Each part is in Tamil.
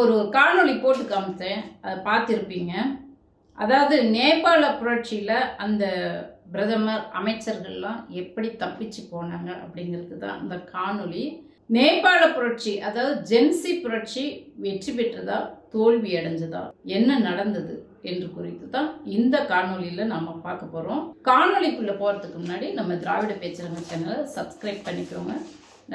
இப்போ ஒரு காணொளி போட்டு காமித்தேன் அதை பார்த்துருப்பீங்க. அதாவது நேபாள புரட்சியில் அந்த பிரதமர் அமைச்சர்கள்லாம் எப்படி தப்பிச்சு போனாங்க அப்படிங்கிறது தான் அந்த காணொளி. நேபாள புரட்சி அதாவது ஜென்சி புரட்சி வெற்றி பெற்றதா தோல்வி அடைஞ்சதா என்ன நடந்தது என்று குறித்து தான் இந்த காணொலியில் நம்ம பார்க்க போகிறோம் காணொளிக்குள்ளே போகிறதுக்கு முன்னாடி நம்ம திராவிட பேச்சரங்க சேனலை சப்ஸ்கிரைப் பண்ணிக்கோங்க.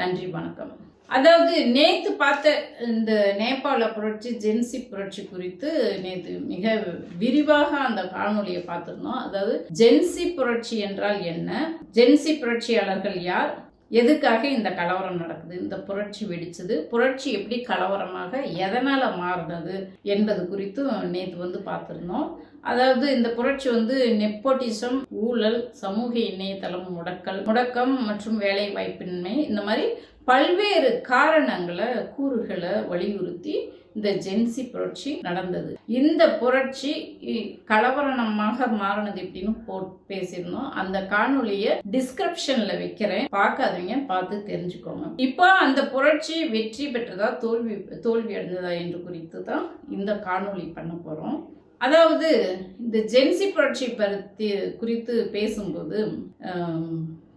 நன்றி வணக்கம். அதாவது நேத்து பார்த்த இந்த நேபாள புரட்சி ஜென்சி புரட்சி குறித்து நேத்து மிக விரிவாக அந்த காணொலியை பார்த்துருந்தோம். அதாவது ஜென்சி புரட்சி என்றால் என்ன? ஜென்சி புரட்சியாளர்கள் யார்? எதுக்காக இந்த கலவரம் நடக்குது? இந்த புரட்சி வெடிச்சது? புரட்சி எப்படி கலவரமாக எதனால் மாறினது என்பது குறித்தும் நேற்று வந்து பார்த்துருந்தோம். அதாவது இந்த புரட்சி வந்து நெப்போட்டிசம் ஊழல் சமூக இணையதளம் முடக்கல் முடக்கம் மற்றும் வேலை வாய்ப்பின்மை இந்த மாதிரி பல்வேறு காரணங்களை கூறுகளை வலியுறுத்தி இந்த ஜென்சி புரட்சி நடந்தது. இந்த புரட்சி இ- கலவரணமாக மாறினது எப்படின்னு போ பேசியிருந்தோம். அந்த காணொலியை டிஸ்கிரிப்ஷன்ல வைக்கிறேன். பார்க்காதீங்க பார்த்து தெரிஞ்சுக்கோங்க. இப்போ அந்த புரட்சி வெற்றி பெற்றதா தோல்வி தோல்வி அடைந்ததா என்று குறித்து தான் இந்த காணொளி பண்ண போகிறோம் அதாவது இந்த ஜென்சி புரட்சி பற்றி குறித்து பேசும்போது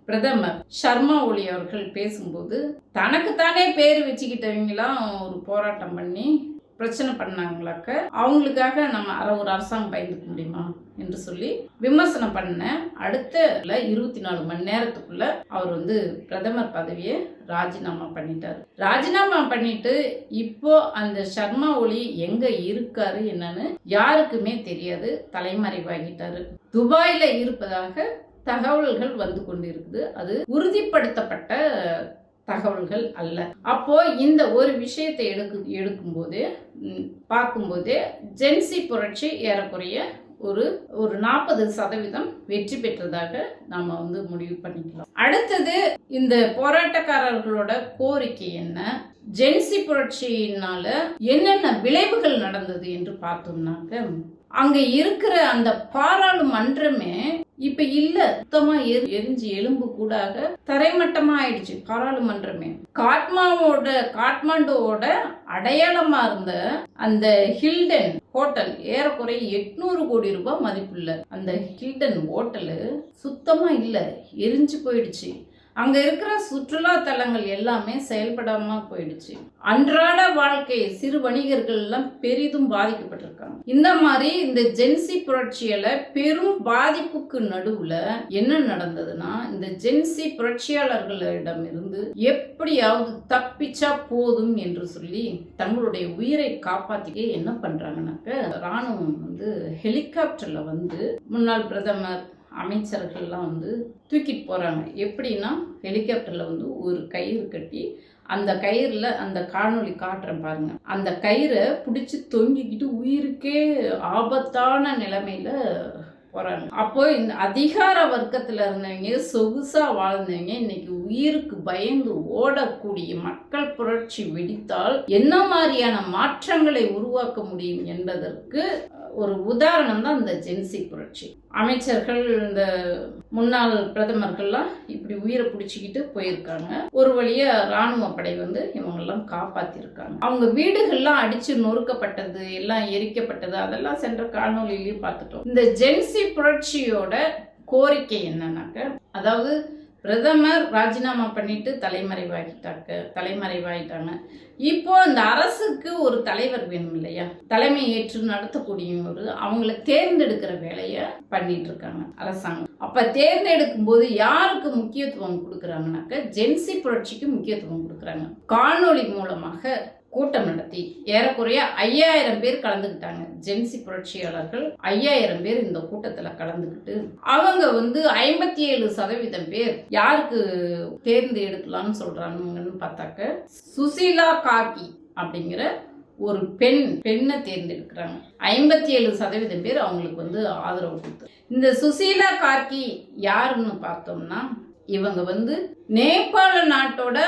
பிரதமர் சர்மா ஒலி அவர்கள் பேசும்போது தனக்குத்தானே பேர் வச்சுக்கிட்டவங்களாம் ஒரு போராட்டம் பண்ணி பிரச்சனை பண்ணாங்களாக்க? அவங்களுக்காக நம்ம அற ஒரு அரசாங்கம் பயந்துக்க முடியுமா? என்று சொல்லி விமர்சனம் பண்ண அடுத்த இருபத்தி நாலு மணி நேரத்துக்குள்ள அவர் வந்து பிரதமர் பதவியை ராஜினாமா பண்ணிட்டார். ராஜினாமா பண்ணிட்டு இப்போ அந்த சர்மா ஒளி எங்க இருக்காரு என்னன்னு யாருக்குமே தெரியாது. தலைமறைவாகிட்டாரு. துபாயில இருப்பதாக தகவல்கள் வந்து கொண்டிருக்குது. அது உறுதிப்படுத்தப்பட்ட தகவல்கள் அல்ல. அப்போ இந்த ஒரு விஷயத்தை எடுக்கு எடுக்கும்போது பார்க்கும்போது ஜென்சி புரட்சி ஏறக்குறைய ஒரு ஒரு நாற்பது சதவீதம் வெற்றி பெற்றதாக நாம வந்து முடிவு பண்ணிக்கலாம். அடுத்தது இந்த போராட்டக்காரர்களோட கோரிக்கை என்ன? ஜென்சி புரட்சியினால என்னென்ன விளைவுகள் நடந்தது என்று பார்த்தோம்னாக்க அங்க இருக்கிற அந்த பாராளுமன்றமே இப்ப இல்ல. சுத்தமா எரி- எரிஞ்சு எலும்பு கூடாக தரைமட்டமா ஆயிடுச்சு பாராளுமன்றமே. காட்மாவோட காட்மாண்டுவோட அடையாளமா இருந்த அந்த ஹில்டன் ஹோட்டல் ஏறக்குறைய எட்நூறு கோடி ரூபாய் மதிப்புள்ள அந்த ஹில்டன் ஹோட்டலு சுத்தமா இல்ல. எரிஞ்சு போயிடுச்சு. அங்க இருக்கிற சுற்றுலா தலங்கள் எல்லாமே செயல்படாம போயிடுச்சு. அன்றாட வாழ்க்கை சிறு வணிகர்கள் எல்லாம் பெரிதும் பாதிக்கப்பட்டிருக்காங்க. இந்த மாதிரி இந்த ஜென்சி புரட்சியில பெரும் பாதிப்புக்கு நடுவுல என்ன நடந்ததுன்னா இந்த ஜென்சி புரட்சியாளர்களிடம் இருந்து எப்படியாவது தப்பிச்சா போதும் என்று சொல்லி தங்களுடைய உயிரை காப்பாத்திக்க என்ன பண்றாங்கன்னாக்க ராணுவம் வந்து ஹெலிகாப்டர்ல வந்து முன்னாள் பிரதமர் அமைச்சர்கள்லாம் வந்து தூக்கிட்டு போகிறாங்க எப்படின்னா ஹெலிகாப்டரில் வந்து ஒரு கயிறு கட்டி அந்த கயிறில் அந்த காணொளி காட்டுறேன் பாருங்க. அந்த கயிறை பிடிச்சி தொங்கிக்கிட்டு உயிருக்கே ஆபத்தான நிலைமையில் போகிறாங்க அப்போ இந்த அதிகார வர்க்கத்தில் இருந்தவங்க சொகுசாக வாழ்ந்தவங்க இன்னைக்கு உயிருக்கு பயந்து ஓடக்கூடிய மக்கள் புரட்சி வெடித்தால் என்ன மாதிரியான மாற்றங்களை உருவாக்க முடியும் என்பதற்கு ஒரு உதாரணம் தான் இந்த ஜென்சி புரட்சி. அமைச்சர்கள் இந்த முன்னாள் பிரதமர்கள்லாம் இப்படி உயிரை பிடிச்சிக்கிட்டு போயிருக்காங்க. ஒரு வழியா ராணுவ படை வந்து இவங்கெல்லாம் காப்பாத்திருக்காங்க. அவங்க வீடுகள்லாம் அடிச்சு நொறுக்கப்பட்டது எல்லாம் எரிக்கப்பட்டது அதெல்லாம் சென்ற காணொலியிலையும் பார்த்துட்டோம். இந்த ஜென்சி புரட்சியோட கோரிக்கை என்னன்னாக்க அதாவது பிரதமர் ராஜினாமா பண்ணிட்டு தலைமறைவாகிட்டாங்க தலைமறைவாயிட்டாங்க. இப்போ இந்த அரசுக்கு ஒரு தலைவர் வேணும் இல்லையா? தலைமை ஏற்று நடத்தக்கூடிய ஒரு அவங்கள தேர்ந்தெடுக்கிற வேலையை பண்ணிட்டு இருக்காங்க அரசாங்கம். அப்ப தேர்ந்தெடுக்கும் போது யாருக்கு முக்கியத்துவம் கொடுக்குறாங்கனாக்க ஜென்சி புரட்சிக்கு முக்கியத்துவம் கொடுக்குறாங்க. காணொளி மூலமாக கூட்டம் நடத்தி ஏறக்குறைய ஐயாயிரம் பேர் கலந்துக்கிட்டாங்க ஜென்சி புரட்சியாளர்கள் ஐயாயிரம் பேர் இந்த கூட்டத்தில் கலந்துக்கிட்டு அவங்க வந்து ஐம்பத்தி ஏழு சதவீதம் பேர் யாருக்கு தேர்ந்து எடுக்கலாம்னு சொல்றாங்கன்னு பார்த்தாக்க சுசீலா காக்கி அப்படிங்கிற ஒரு பெண் பெண்ணை தேர்ந்தெடுக்கிறாங்க. ஐம்பத்தி ஏழு சதவீதம் பேர் அவங்களுக்கு வந்து ஆதரவு கொடுத்து. இந்த சுசீலா கார்கி யாருன்னு பார்த்தோம்னா இவங்க வந்து நேபாள நாட்டோட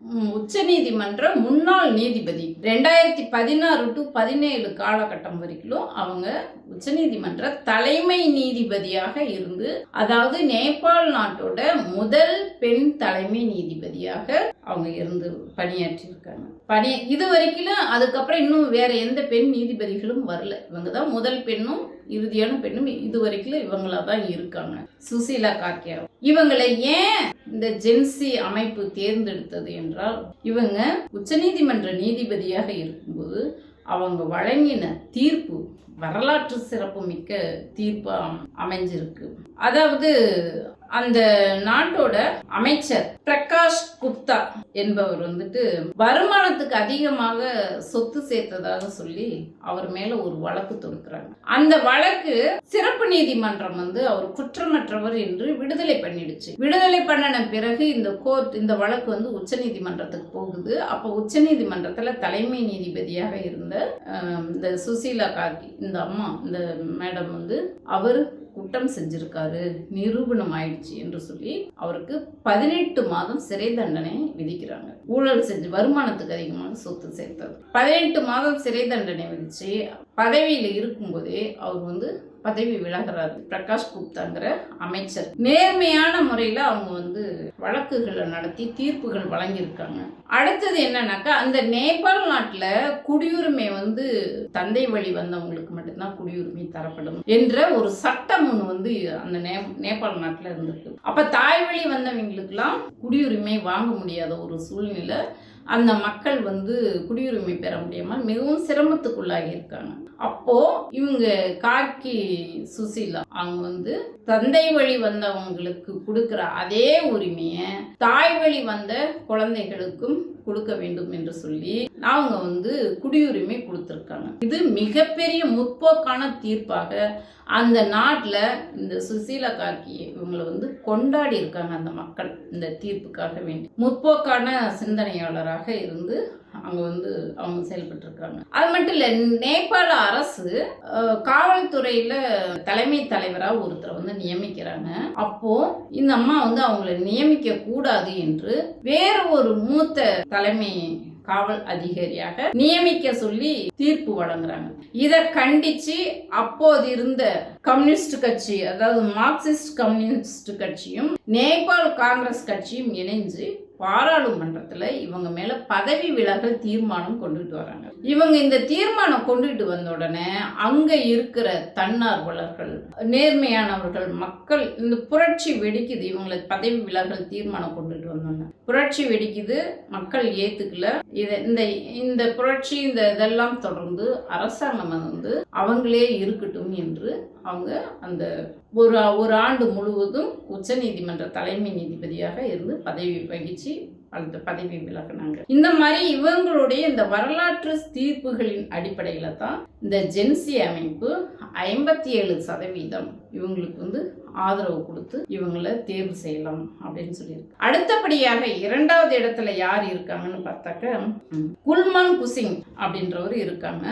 உச்சநீதிமன்ற முன்னாள் நீதிபதி. ரெண்டாயிரத்தி பதினாறு டு பதினேழு காலகட்டம் வரைக்கும் அவங்க உச்சநீதிமன்ற தலைமை நீதிபதியாக இருந்து அதாவது நேபாள் நாட்டோட முதல் பெண் தலைமை நீதிபதியாக அவங்க இருந்து பணியாற்றியிருக்காங்க. பணி இது வரைக்கும் அதுக்கப்புறம் இன்னும் வேற எந்த பெண் நீதிபதிகளும் வரல. இவங்க தான் முதல் பெண்ணும் இறுதியான பெண்ணும் இது வரைக்கும் இவங்களா தான் இருக்காங்க. சுசீலா கார்கே. இவங்களை ஏன் இந்த ஜென்சி அமைப்பு தேர்ந்தெடுத்தது என்றால் இவங்க உச்சநீதிமன்ற நீதிபதியாக இருக்கும்போது அவங்க வழங்கின தீர்ப்பு வரலாற்று சிறப்பு மிக்க அமைஞ்சிருக்கு. அதாவது அந்த நாட்டோட அமைச்சர் பிரகாஷ் குப்தா என்பவர் வந்துட்டு வருமானத்துக்கு அதிகமாக சொத்து சேர்த்ததாக சொல்லி அவர் மேல ஒரு வழக்கு தொடுக்கிறாங்க. அந்த வழக்கு சிறப்பு நீதிமன்றம் வந்து அவர் குற்றமற்றவர் என்று விடுதலை பண்ணிடுச்சு. விடுதலை பண்ணின பிறகு இந்த கோர்ட் இந்த வழக்கு வந்து உச்ச நீதிமன்றத்துக்கு போகுது. அப்போ உச்ச நீதிமன்றத்துல தலைமை நீதிபதியாக இருந்த இந்த சுசீலா கார்கி இந்த அம்மா இந்த மேடம் வந்து அவர் குற்றம் செஞ்சிருக்காரு நிரூபணம் ஆயிடுச்சு என்று சொல்லி அவருக்கு பதினெட்டு மாதம் சிறை தண்டனை விதிக்கிறாங்க. ஊழல் செஞ்சு வருமானத்துக்கு அதிகமாக சொத்து சேர்த்தது. பதினெட்டு மாதம் சிறை தண்டனை விதிச்சு பதவியில் இருக்கும்போதே அவர் வந்து பதவி விலகிறாரு. பிரகாஷ் குப்தாங்கிற அமைச்சர். நேர்மையான முறையில் அவங்க வந்து வழக்குகளை நடத்தி தீர்ப்புகள் வழங்கியிருக்காங்க. அடுத்தது என்னன்னாக்கா அந்த நேபாள் நாட்டில் குடியுரிமை வந்து தந்தை வழி வந்தவங்களுக்கு மட்டும்தான் குடியுரிமை தரப்படும் என்ற ஒரு சட்டம் ஒன்று வந்து அந்த நே நேபாள் நாட்டில் இருந்திருக்கு. அப்போ தாய் வழி வந்தவங்களுக்கெல்லாம் குடியுரிமை வாங்க முடியாத ஒரு சூழ்நிலை அந்த மக்கள் வந்து குடியுரிமை பெற முடியாமல் மிகவும் சிரமத்துக்குள்ளாகி இருக்காங்க அப்போ இவங்க காக்கி சுசீலா அவங்க வந்து தந்தை வழி வந்தவங்களுக்கு கொடுக்கிற அதே உரிமையை தாய் வழி வந்த குழந்தைகளுக்கும் கொடுக்க வேண்டும் என்று சொல்லி அவங்க வந்து குடியுரிமை கொடுத்துருக்காங்க. இது மிகப்பெரிய முற்போக்கான தீர்ப்பாக அந்த நாட்டில் இந்த சுசீலா கார்கி இவங்களை வந்து கொண்டாடி இருக்காங்க அந்த மக்கள் இந்த தீர்ப்புக்காக வேண்டி. முற்போக்கான சிந்தனையாளராக இருந்து அவங்க வந்து அவங்க செயல்பட்டு இருக்காங்க அது மட்டும் இல்லை நேபாள அரசு காவல்துறையில் காவல்துறையில தலைமை தலைவராக ஒருத்தரை வந்து நியமிக்கிறாங்க. அப்போ இந்த அம்மா வந்து அவங்கள நியமிக்க கூடாது என்று வேற ஒரு மூத்த தலைமை காவல் அதிகாரியாக நியமிக்க சொல்லி தீர்ப்பு வழங்குறாங்க. இதை கண்டிச்சு அப்போது இருந்த கம்யூனிஸ்ட் கட்சி அதாவது மார்க்சிஸ்ட் கம்யூனிஸ்ட் கட்சியும் நேபாள் காங்கிரஸ் கட்சியும் இணைஞ்சு பாராளுமன்றத்தில் இவங்க மேல பதவி விலகல் தீர்மானம் கொண்டுட்டு வராங்க. இவங்க இந்த தீர்மானம் கொண்டுட்டு வந்த உடனே அங்க இருக்கிற தன்னார்வலர்கள் நேர்மையானவர்கள் மக்கள் இந்த புரட்சி வெடிக்குது. இவங்களை பதவி விலகல் தீர்மானம் கொண்டுட்டு வந்தோன்னே புரட்சி வெடிக்குது மக்கள் ஏத்துக்கல. இதை இந்த இந்த புரட்சி இந்த இதெல்லாம் தொடர்ந்து அரசாங்கம் வந்து அவங்களே இருக்கட்டும் என்று அவங்க அந்த ஒரு ஒரு ஆண்டு முழுவதும் உச்சநீதிமன்ற தலைமை நீதிபதியாக இருந்து பதவி வகிச்சு அந்த பதவி விலகினாங்க. இந்த மாதிரி இவங்களுடைய இந்த வரலாற்று தீர்ப்புகளின் அடிப்படையில தான் இந்த ஜென்சி அமைப்பு ஐம்பத்தி ஏழு சதவீதம் இவங்களுக்கு வந்து ஆதரவு கொடுத்து இவங்களை தேர்வு செய்யலாம் அப்படின்னு சொல்லியிருக்கு. அடுத்தபடியாக இரண்டாவது இடத்துல யார் இருக்காங்கன்னு பார்த்தாக்க குல்மான் குசிங் அப்படின்றவர் இருக்காங்க.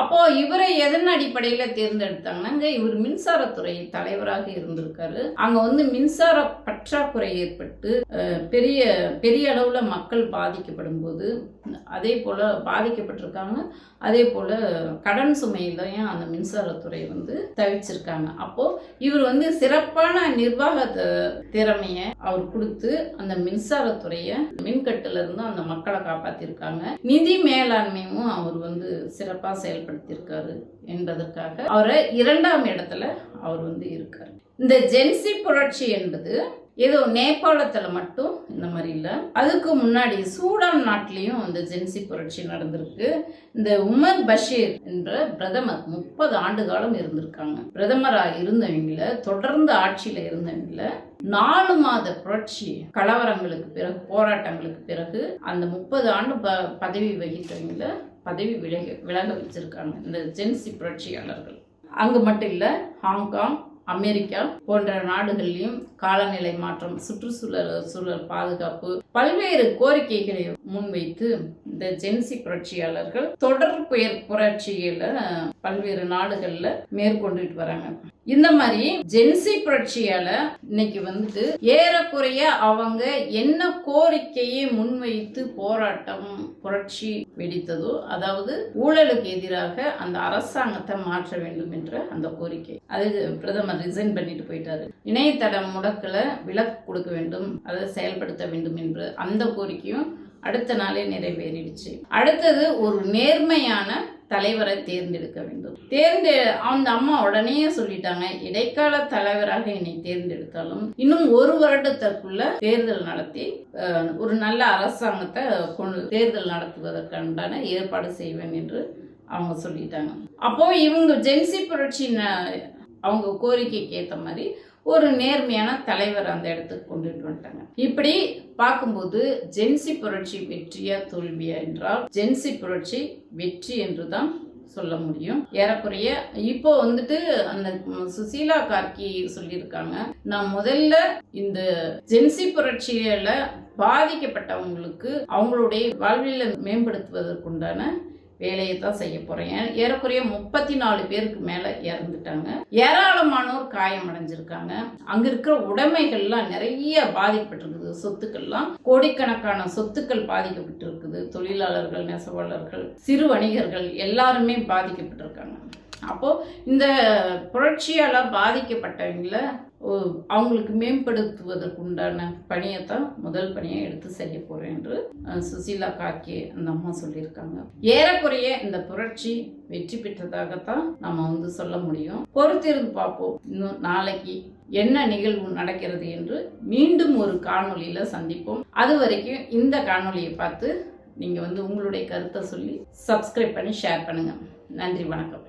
அப்போ இவரை எதன் அடிப்படையில் தேர்ந்தெடுத்தாங்கன்னா இவர் மின்சாரத்துறை தலைவராக இருந்திருக்காரு. அங்க வந்து மின்சார பற்றாக்குறை ஏற்பட்டு பெரிய பெரிய அளவில் மக்கள் பாதிக்கப்படும் போது அதே போல் பாதிக்கப்பட்டிருக்காங்க. அதே போல் கடன் சுமையிலையும் அந்த மின்சாரத்துறை வந்து தவிச்சிருக்காங்க. அப்போது இவர் வந்து சிறப்பான நிர்வாக திறமையை அவர் கொடுத்து அந்த மின்சாரத்துறையை மின்கட்டிலிருந்து அந்த மக்களை காப்பாற்றிருக்காங்க நிதி மேலாண்மையும் அவர் வந்து சிறப்பாக செயல்படுத்தியிருக்காரு என்பதற்காக அவரை இரண்டாம் இடத்துல அவர் வந்து இருக்கார். இந்த ஜென்சி புரட்சி என்பது ஏதோ நேபாளத்துல மட்டும் இந்த மாதிரி இல்லை. அதுக்கு முன்னாடி சூடான் நாட்டிலையும் இந்த ஜென்சி புரட்சி நடந்திருக்கு. இந்த உமர் பஷீர் என்ற பிரதமர் முப்பது ஆண்டு காலம் இருந்திருக்காங்க. பிரதமராக இருந்தவங்கள தொடர்ந்து ஆட்சியில இருந்தவங்கள நாலு மாத புரட்சி கலவரங்களுக்கு பிறகு போராட்டங்களுக்கு பிறகு அந்த முப்பது ஆண்டு ப பதவி வகித்தவங்கள பதவி விலக விலக வச்சிருக்காங்க. இந்த ஜென்சி புரட்சியாளர்கள். அங்கு மட்டும் இல்லை ஹாங்காங் அமெரிக்கா போன்ற நாடுகள்லையும் காலநிலை மாற்றம் சுற்றுச்சூழல் சூழல் பாதுகாப்பு பல்வேறு கோரிக்கைகளை முன்வைத்து இந்த ஜென்சி புரட்சியாளர்கள் தொடர் பெயர் புரட்சிகளை பல்வேறு நாடுகள்ல மேற்கொண்டுட்டு வராங்க. இந்த மாதிரி ஜென்சி புரட்சியால இன்னைக்கு வந்து ஏறக்குறைய அவங்க என்ன கோரிக்கையை முன்வைத்து போராட்டம் புரட்சி வெடித்ததோ அதாவது ஊழலுக்கு எதிராக அந்த அரசாங்கத்தை மாற்ற வேண்டும் என்ற அந்த கோரிக்கை. அது பிரதமர் ரிசைன் பண்ணிட்டு போயிட்டாரு. இணையதளம் முடக்கல விலக்கு கொடுக்க வேண்டும் அதை செயல்படுத்த வேண்டும் என்று அந்த கோரிக்கையும் அடுத்த நாளே நிறைவேறிடுச்சு. அடுத்தது ஒரு நேர்மையான தலைவரை தேர்ந்தெடுக்க வேண்டும். தேர்ந்தெ அந்த அம்மா உடனே சொல்லிட்டாங்க இடைக்கால தலைவராக என்னை தேர்ந்தெடுத்தாலும் இன்னும் ஒரு வருடத்திற்குள்ள தேர்தல் நடத்தி ஒரு நல்ல அரசாங்கத்தை கொண்டு தேர்தல் நடத்துவதற்கான ஏற்பாடு செய்வேன் என்று அவங்க சொல்லிட்டாங்க. அப்போ இவங்க ஜென்சி புரட்சி அவங்க கோரிக்கைக்கு ஏற்ற மாதிரி ஒரு நேர்மையான தலைவர் அந்த இடத்துக்கு கொண்டுட்டு வந்துட்டாங்க. இப்படி பார்க்கும்போது ஜென்சி புரட்சி வெற்றியா தோல்வியா என்றால் ஜென்சி புரட்சி வெற்றி என்று தான் சொல்ல முடியும். ஏறக்குறைய இப்போ வந்துட்டு அந்த சுசீலா கார்கி சொல்லியிருக்காங்க நான் முதல்ல இந்த ஜென்சி புரட்சியில பாதிக்கப்பட்டவங்களுக்கு அவங்களுடைய வாழ்வியலை மேம்படுத்துவதற்குண்டான வேலையை தான் செய்ய போகிறேன் ஏறக்குறைய முப்பத்தி நாலு பேருக்கு மேலே இறந்துட்டாங்க. ஏராளமானோர் காயமடைஞ்சிருக்காங்க அங்கே இருக்கிற உடைமைகள்லாம் நிறைய பாதிக்கப்பட்டிருக்குது. சொத்துக்கள்லாம் கோடிக்கணக்கான சொத்துக்கள் பாதிக்கப்பட்டிருக்குது. தொழிலாளர்கள் நெசவாளர்கள் சிறு வணிகர்கள் எல்லாருமே பாதிக்கப்பட்டிருக்காங்க. அப்போ இந்த புரட்சியால பாதிக்கப்பட்டவங்கள அவங்களுக்கு மேம்படுத்துவதற்குண்டான பணியை தான் முதல் பணியை எடுத்து செய்ய போகிறேன் என்று சுசீலா காக்கே அந்த அம்மா சொல்லியிருக்காங்க. ஏறக்குறைய இந்த புரட்சி வெற்றி பெற்றதாகத்தான் நம்ம வந்து சொல்ல முடியும். பொறுத்திருந்து பார்ப்போம். இன்னும் நாளைக்கு என்ன நிகழ்வு நடக்கிறது என்று மீண்டும் ஒரு காணொலியில் சந்திப்போம். அது வரைக்கும் இந்த காணொலியை பார்த்து நீங்கள் வந்து உங்களுடைய கருத்தை சொல்லி சப்ஸ்கிரைப் பண்ணி ஷேர் பண்ணுங்கள் நன்றி வணக்கம்.